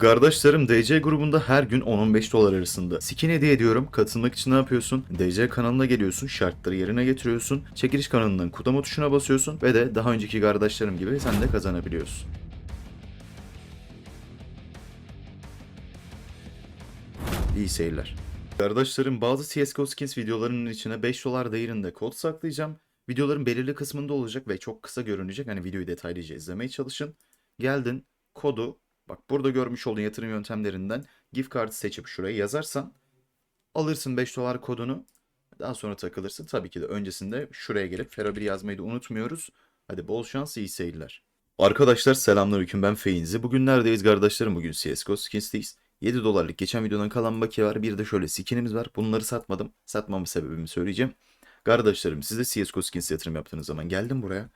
Kardeşlerim DC grubunda her gün 10-15 dolar arasında. Skin hediye ediyorum. Katılmak için ne yapıyorsun? DC kanalına geliyorsun. Şartları yerine getiriyorsun. Çekiliş kanalından kudama tuşuna basıyorsun. Ve de daha önceki kardeşlerim gibi sen de kazanabiliyorsun. İyi seyirler. Kardeşlerim bazı CSGO Skins videolarının içine 5 dolar değerinde kod saklayacağım. Videoların belirli kısmında olacak ve çok kısa görünecek. Hani videoyu detaylıca izlemeye çalışın. Geldin kodu bak burada görmüş olduğun yatırım yöntemlerinden gift kartı seçip şuraya yazarsan alırsın 5 dolar kodunu. Daha sonra takılırsın. Tabii ki de öncesinde şuraya gelip 1 yazmayı da unutmuyoruz. Hadi bol şans iyi seyirler. Arkadaşlar selamünaleyküm ben Feyinzi. Bugün neredeyiz kardeşlerim? Bugün CSGO Skins'teyiz. 7 dolarlık geçen videodan kalan bakiye var. Bir de şöyle skinimiz var. Bunları satmadım. Satmamın sebebimi söyleyeceğim. Kardeşlerim siz de CSGO Skins yatırım yaptığınız zaman geldim buraya.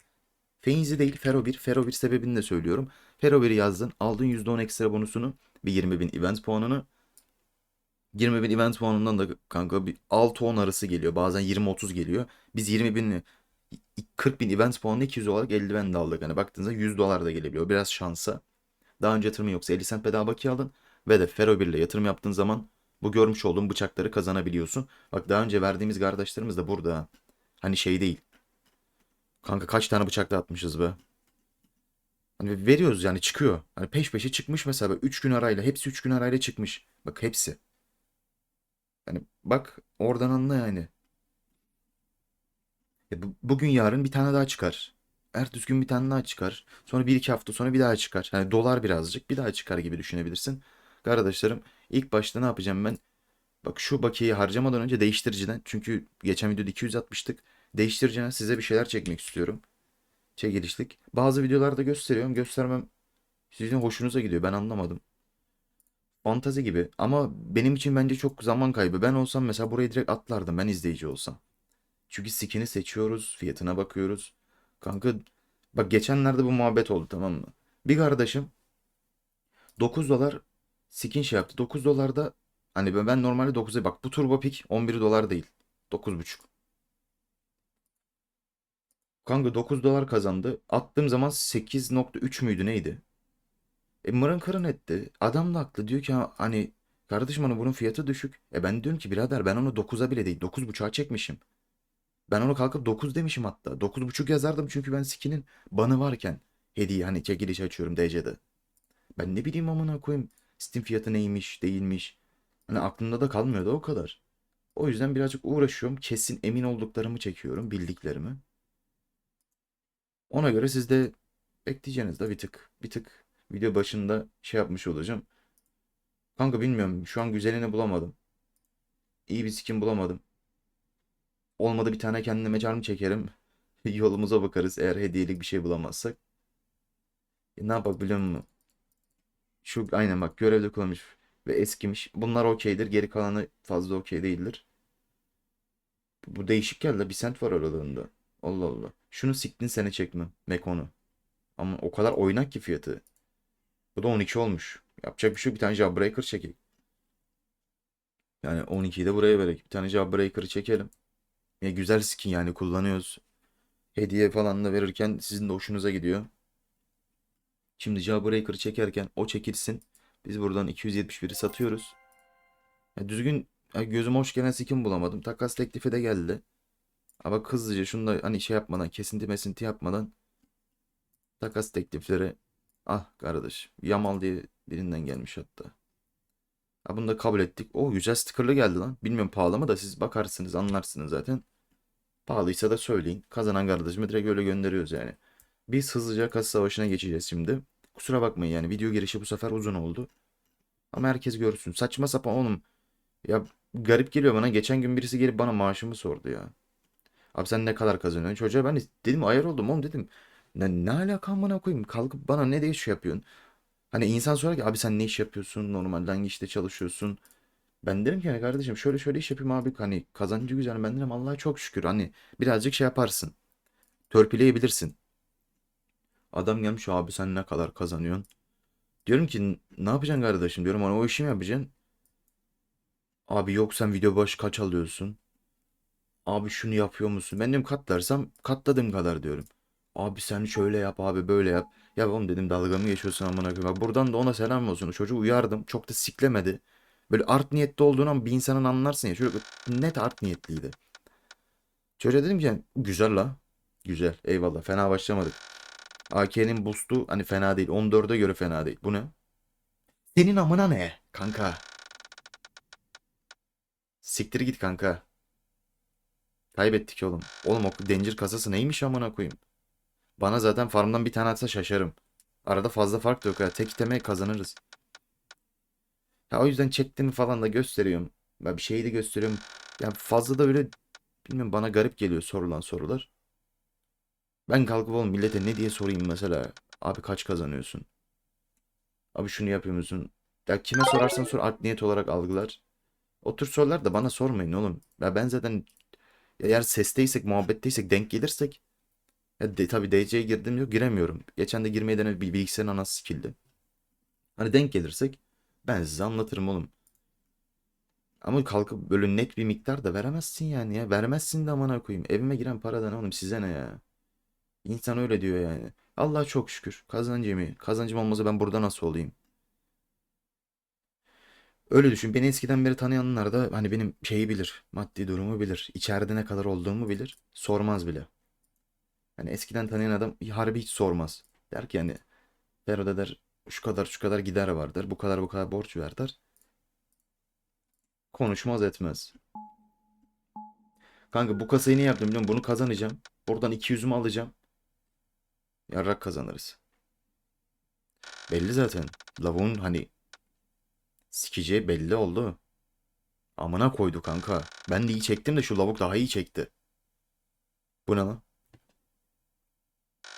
Feyinzi değil Fero 1. Fero 1 sebebini de söylüyorum. Fero 1'i yazdın. Aldın %10 ekstra bonusunu. Bir 20.000 event puanını. 20.000 event puanından da kanka bir 6-10 arası geliyor. Bazen 20-30 geliyor. Biz 20.000 40.000 event puanını 200 olarak eldiven de aldık. Hani baktığınızda 100 dolar da gelebiliyor. Biraz şansa. Daha önce yatırımı yoksa 50 cent bedava bakiye aldın. Ve de Fero 1 ile yatırım yaptığın zaman bu görmüş olduğun bıçakları kazanabiliyorsun. Bak daha önce verdiğimiz kardeşlerimiz de burada. ha. Hani şey değil. Kanka kaç tane bıçak atmışız be. Hani veriyoruz yani çıkıyor. Hani peş peşe çıkmış mesela 3 gün arayla. Hepsi 3 gün arayla çıkmış. Bak hepsi. Yani bak oradan anla yani. E, bu- bugün yarın bir tane daha çıkar. Ertesi gün bir tane daha çıkar. Sonra bir iki hafta sonra bir daha çıkar. Yani dolar birazcık bir daha çıkar gibi düşünebilirsin. Kardeşlerim ilk başta ne yapacağım ben? Bak şu bakiyeyi harcamadan önce değiştiriciden. Çünkü geçen videoda 200 Değiştiriciden size bir şeyler çekmek istiyorum. Çekilişlik. Bazı videolarda gösteriyorum. Göstermem sizin hoşunuza gidiyor. Ben anlamadım. Fantazi gibi. Ama benim için bence çok zaman kaybı. Ben olsam mesela buraya direkt atlardım. Ben izleyici olsam. Çünkü skin'i seçiyoruz. Fiyatına bakıyoruz. Kanka bak geçenlerde bu muhabbet oldu tamam mı? Bir kardeşim 9 dolar skin şey yaptı. 9 dolarda hani ben, normalde 9'a bak bu turbo pick 11 dolar değil. 9,5. Kanka 9 dolar kazandı. Attığım zaman 8.3 müydü neydi? E mırın kırın etti. Adam da haklı. Diyor ki "Ha, hani kardeşim hani bunun fiyatı düşük. E ben diyorum ki birader ben onu 9'a bile değil 9.5'a çekmişim. Ben onu kalkıp 9 demişim hatta. 9.5 yazardım çünkü ben skinin banı varken hediye hani çekiliş açıyorum DC'de. Ben ne bileyim amına koyayım Steam fiyatı neymiş değilmiş. Hani aklımda da kalmıyordu o kadar. O yüzden birazcık uğraşıyorum. Kesin emin olduklarımı çekiyorum, bildiklerimi. Ona göre siz de bekleyeceğiniz de bir tık bir tık video başında şey yapmış olacağım. Kanka bilmiyorum şu an güzelini bulamadım. İyi bir skin bulamadım. Olmadı bir tane kendime charm çekerim. Yolumuza bakarız eğer hediyelik bir şey bulamazsak. E, ne yapak biliyor musun? Şu aynen bak görevde kullanmış ve eskimiş. Bunlar okeydir. Geri kalanı fazla okey değildir. Bu değişik geldi. Bir sent var aralarında. Allah Allah. Şunu siktin sene çekme. Mekon'u. Ama o kadar oynak ki fiyatı. Bu da 12 olmuş. Yapacak bir şey. Bir tane Jawbreaker çekeyim. Yani 12'yi de buraya verek. Bir tane Jawbreaker'ı çekelim. Ya güzel skin yani kullanıyoruz. Hediye falan da verirken sizin de hoşunuza gidiyor. Şimdi Jawbreaker'ı çekerken o çekilsin. Biz buradan 271'i satıyoruz. Ya düzgün ya gözüme hoş gelen skin bulamadım. Takas teklifi de geldi. Ama hızlıca şunu da hani şey yapmadan kesinti mesinti yapmadan takas teklifleri ah kardeş Yamal diye birinden gelmiş hatta. Ha bunu da kabul ettik. O güzel stickerlı geldi lan. Bilmiyorum pahalı mı da siz bakarsınız anlarsınız zaten. Pahalıysa da söyleyin. Kazanan kardeşimi direkt öyle gönderiyoruz yani. Biz hızlıca kasa savaşına geçeceğiz şimdi. Kusura bakmayın yani video girişi bu sefer uzun oldu. Ama herkes görsün. Saçma sapan oğlum. Ya garip geliyor bana. Geçen gün birisi gelip bana maaşımı sordu ya. Abi sen ne kadar kazanıyorsun? Çocuğa ben de dedim ayar oldum oğlum dedim. Ne, ne alaka amına koyayım? Kalkıp bana ne de iş yapıyorsun? Hani insan sorar ki abi sen ne iş yapıyorsun? Normalde hangi işte çalışıyorsun? Ben derim ki hani kardeşim şöyle şöyle iş yapayım abi. Hani kazancı güzel. Ben derim Allah'a çok şükür. Hani birazcık şey yaparsın. Törpüleyebilirsin. Adam gelmiş abi sen ne kadar kazanıyorsun? Diyorum ki ne yapacaksın kardeşim? Diyorum hani o işi mi yapacaksın? Abi yok sen video başı kaç alıyorsun? Abi şunu yapıyor musun? Ben diyorum katlarsam katladığım kadar diyorum. Abi sen şöyle yap abi böyle yap. Ya oğlum dedim dalga mı geçiyorsun amına koyayım. Bak buradan da ona selam olsun. O çocuğu uyardım. Çok da siklemedi. Böyle art niyetli olduğunu ama bir insanın anlarsın ya. Çocuk net art niyetliydi. Çocuğa dedim ki yani, güzel la. Güzel. Eyvallah. Fena başlamadık. AK'nin boost'u hani fena değil. 14'e göre fena değil. Bu ne? Senin amına ne? Kanka. Siktir git kanka. Kaybettik oğlum. Oğlum o Danger kasası neymiş amına koyayım. Bana zaten farmdan bir tane atsa şaşarım. Arada fazla fark da yok ha. Tek iteme kazanırız. Ya o yüzden çektiğimi falan da gösteriyorum. Ben bir şeyi de gösteriyorum. Yani fazla da öyle bilmiyorum bana garip geliyor sorulan sorular. Ben kalkıp oğlum millete ne diye sorayım mesela. Abi kaç kazanıyorsun? Abi şunu yapıyor musun? Ya kime sorarsan sor art niyet olarak algılar. O tür sorular da bana sormayın oğlum. Ya ben zaten eğer sesteysek, muhabbetteysek, denk gelirsek ya de, tabii DC'ye girdim yok giremiyorum. Geçen de girmeye denedim bir bilgisayarın anası sikildi. Hani denk gelirsek ben size anlatırım oğlum. Ama kalkıp böyle net bir miktar da veremezsin yani ya. Vermezsin de amına koyayım. Evime giren paradan oğlum size ne ya? İnsan öyle diyor yani. Allah'a çok şükür. Kazancım. Kazancım olmasa ben burada nasıl olayım? Öyle düşün. Beni eskiden beri tanıyanlar da hani benim şeyi bilir. Maddi durumu bilir. İçeride ne kadar olduğumu bilir. Sormaz bile. Hani eskiden tanıyan adam harbi hiç sormaz. Der ki yani Ferode der şu kadar şu kadar gider vardır. Bu kadar bu kadar borç ver der. Konuşmaz etmez. Kanka bu kasayı ne yaptım biliyor musun? Bunu kazanacağım. Buradan 200'ümü alacağım. Yarrak kazanırız. Belli zaten. Lavuğun hani sikeceği belli oldu. Amına koydu kanka. Ben de iyi çektim de şu lavuk daha iyi çekti. Bu ne lan?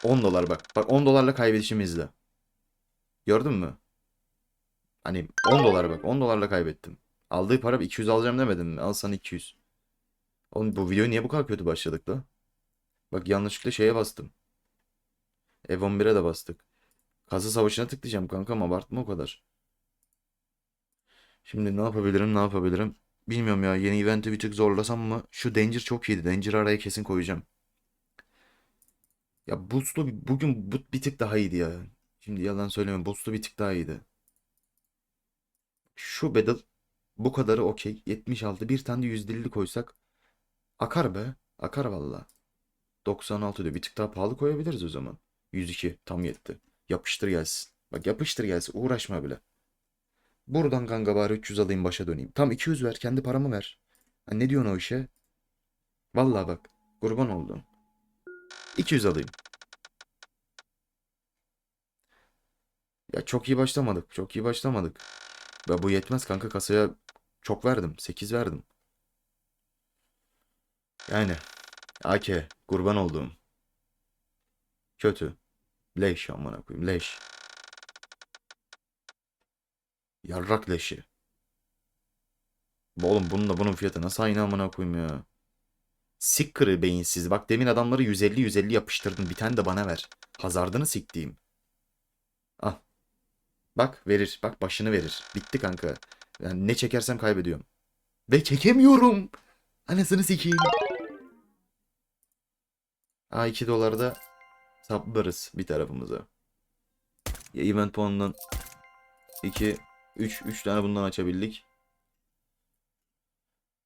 10 dolar bak. Bak 10 dolarla kaybedişimi izle. Gördün mü? Hani 10 dolar bak. 10 dolarla kaybettim. Aldığı para 200 alacağım demedim mi? Al sana 200. Oğlum bu video niye bu kadar kötü başladık la? Bak yanlışlıkla şeye bastım. Ev 11'e de bastık. Kazı savaşına tıklayacağım kankam abartma o kadar. Şimdi ne yapabilirim ne yapabilirim? Bilmiyorum ya yeni eventi bir tık zorlasam mı? Şu Danger çok iyiydi. Danger'ı araya kesin koyacağım. Ya Boost'u bugün bu bir tık daha iyiydi ya. Şimdi yalan söylemiyorum. Boost'u bir tık daha iyiydi. Şu Battle bu kadarı okey. 76 bir tane de %50 koysak akar be. Akar valla. 96 diyor. Bir tık daha pahalı koyabiliriz o zaman. 102 tam yetti. Yapıştır gelsin. Bak yapıştır gelsin. Uğraşma bile. Buradan kanka bari 300 alayım başa döneyim. Tam 200 ver. Kendi paramı ver. Ha, ne diyorsun o işe? Vallahi bak. Kurban oldum. 200 alayım. Ya çok iyi başlamadık. Çok iyi başlamadık. Ya bu yetmez kanka kasaya çok verdim. 8 verdim. Yani AK kurban olduğum. Kötü. Leş amına koyayım leş. Yarrak leşi. Oğlum bunun da bunun fiyatı nasıl aynı amına koyayım ya. Sik kırı beyinsiz. Bak demin adamları 150 150 yapıştırdın. Bir tane de bana ver. Hazardını siktiğim. Al. Bak verir. Bak başını verir. Bitti kanka. Yani ne çekersem kaybediyorum. Ve çekemiyorum. Anasını sikeyim. Aa 2 dolar da saplarız bir tarafımıza. Ya event puanından 2 3 3 tane bundan açabildik.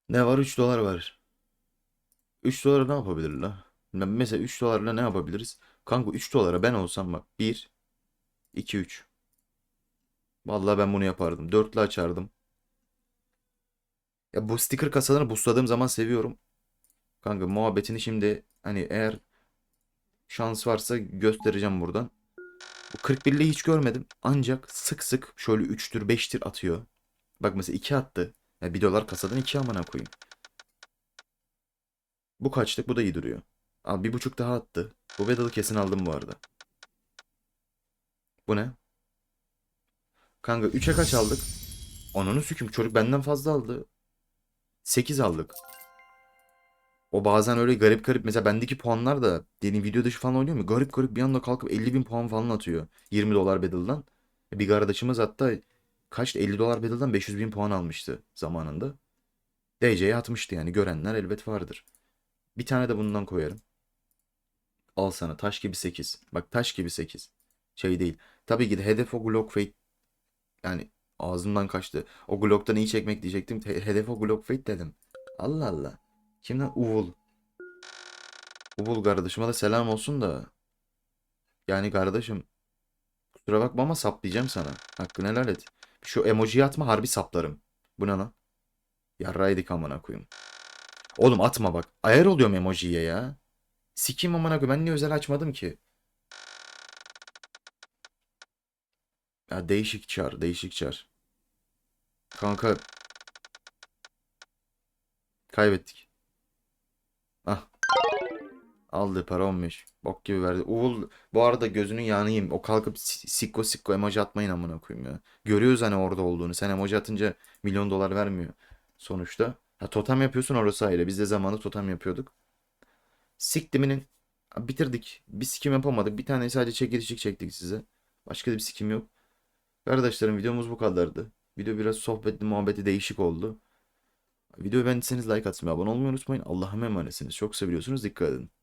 Ne var? 3 dolar var. 3 dolara ne yapabilir la? Mesela 3 dolarla ne yapabiliriz? Kanka 3 dolara ben olsam bak 1 2 3 Vallahi ben bunu yapardım. 4'lü açardım. Ya bu sticker kasalarını boostladığım zaman seviyorum. Kanka muhabbetini şimdi hani eğer şans varsa göstereceğim buradan. Bu 41'liği hiç görmedim. Ancak sık sık şöyle 3'tür 5'tir atıyor. Bak mesela 2 attı. Ya 1 dolar kasadan 2 amına koyayım. Bu kaçlık bu da iyi duruyor. Abi bir buçuk daha attı. Bu Vedalı kesin aldım bu arada. Bu ne? Kanka 3'e kaç aldık? Ananı süküm çocuk benden fazla aldı. 8 aldık. O bazen öyle garip garip mesela bendeki puanlar da yeni video dışı falan oynuyor mu? Garip garip bir anda kalkıp 50 bin puan falan atıyor. 20 dolar Battle'dan. Bir kardeşimiz hatta kaç 50 dolar Battle'dan 500 bin puan almıştı zamanında. DC'ye atmıştı yani görenler elbet vardır. Bir tane de bundan koyarım. Al sana taş gibi 8. Bak taş gibi 8. Şey değil. Tabii ki de hedef o Glock Fate. Yani ağzımdan kaçtı. O Glock'tan iyi çekmek diyecektim. He- hedef o Glock Fate dedim. Allah Allah. Kimden? Uvul. Uvul kardeşime de selam olsun da. Yani kardeşim kusura bakma ama saplayacağım sana. Hakkını helal et. Şu emojiyi atma harbi saplarım. Bu ne lan? Yarraydık amına koyayım. Oğlum atma bak. Ayar oluyorum emojiye ya. Sikeyim amına koyayım. Ben niye özel açmadım ki? Ya değişik çar, değişik çar. Kanka kaybettik. Ah. Aldı para 15. Bok gibi verdi. Uğul bu arada gözünün yağını. O kalkıp si- sikko sikko emoji atmayın amına koyayım ya. Görüyoruz hani orada olduğunu. Sen emoji atınca milyon dolar vermiyor sonuçta. Ha totem yapıyorsun orası ayrı. Biz de zamanında totem yapıyorduk. Siktiminin bitirdik. Bir sikim yapamadık. Bir tane sadece çekilişlik çektik size. Başka da bir sikim yok. Arkadaşlarım videomuz bu kadardı. Video biraz sohbetli muhabbeti değişik oldu. Videoyu beğendiyseniz like atmayı, abone olmayı unutmayın. Allah'a emanetsiniz. Çok seviyorsunuz. Dikkat edin.